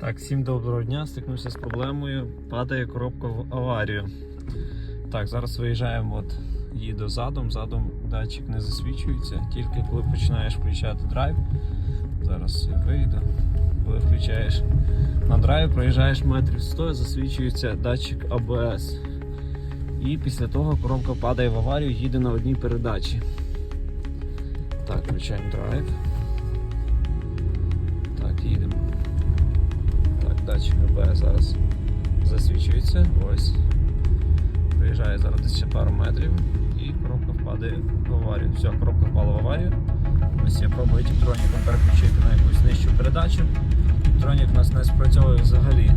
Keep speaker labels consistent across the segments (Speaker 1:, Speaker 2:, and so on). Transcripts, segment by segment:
Speaker 1: Так, всім доброго дня. Стикнувся з проблемою. Падає коробка в аварію. Так, зараз виїжджаємо, от їду задом, задом датчик не засвічується, тільки коли починаєш включати драйв. Зараз я вийду. Коли включаєш на драйв, проїжджаєш метрів 100, засвічується датчик АБС. І після того коробка падає в аварію, їде на одній передачі. Так, включаємо драйв. Так, їдемо. Датчик АБС зараз засвічується. Ось. Приїжджає зараз десь ще пару метрів і коробка впадає в аварію. Все, коробка впала в аварію. Ось я пробую тіктроніком переключити на якусь нижчу передачу. Тіктронік у нас не спрацьовує взагалі.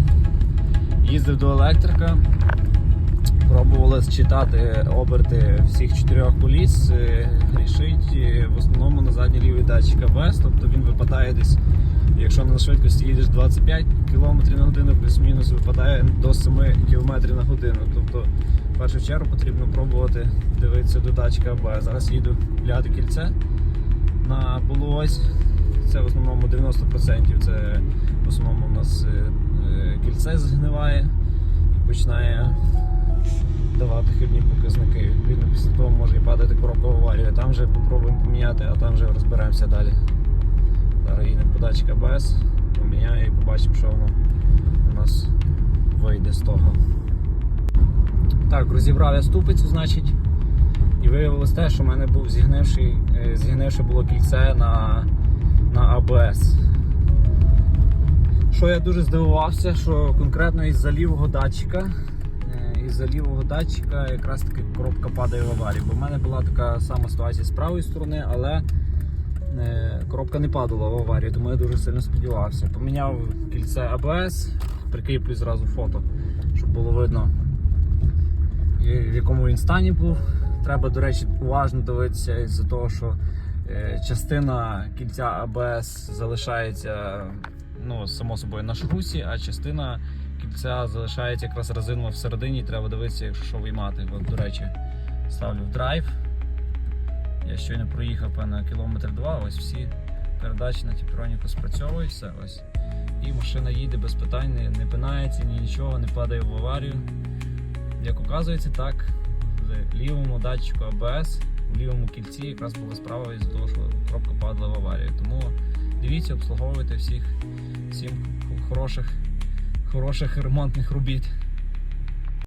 Speaker 1: Їздив до електрика, пробували считати оберти всіх чотирьох коліс, е, рішить е, в основному на задній лівий датчик АБС, тобто він випадає десь, якщо на швидкості їдеш 25 км на годину, плюс-мінус випадає до 7 км на годину. Тобто в першу чергу потрібно пробувати дивитися до датчика АБС. Зараз їду гляди кільце на полуось. Це в основному 90%. Це в основному у нас е, е, кільце згниває і починає давати хибні показники. Відповідно, після того може і падати коробка в аварію. Там вже попробуємо поміняти, а там вже розберемося далі. Зараз їдемо по датчик АБС, поміняю і побачимо, що воно у нас вийде з того. Так, розібрав я ступицю, значить. І виявилось те, що в мене був зігнивший, е, зігнивше було кільце на, на АБС. Що я дуже здивувався, що конкретно із-за лівого датчика, е, із-за лівого датчика якраз таки коробка падає в аварію. Бо в мене була така сама ситуація з правої сторони, але е, коробка не падала в аварію, тому я дуже сильно сподівався. Поміняв кільце АБС, прикріплю зразу фото, щоб було видно, в якому він стані був. Треба, до речі, уважно дивитися із-за того, що е, частина кільця АБС залишається ну, само собою на шрусі, а частина кільця залишається якраз резинова всередині, і треба дивитися, якщо що виймати. От, до речі, ставлю в драйв. Я щойно проїхав певно кілометр два, ось всі передачі на тіптроніку спрацьовують все ось. І машина їде без питань, не, не пинається, ні нічого, не падає в аварію. Як оказується, так, в лівому датчику АБС, в лівому кільці якраз була справа із-за того, що коробка падала в аварію. Тому дивіться, обслуговуйте всіх, всім хороших, хороших ремонтних робіт.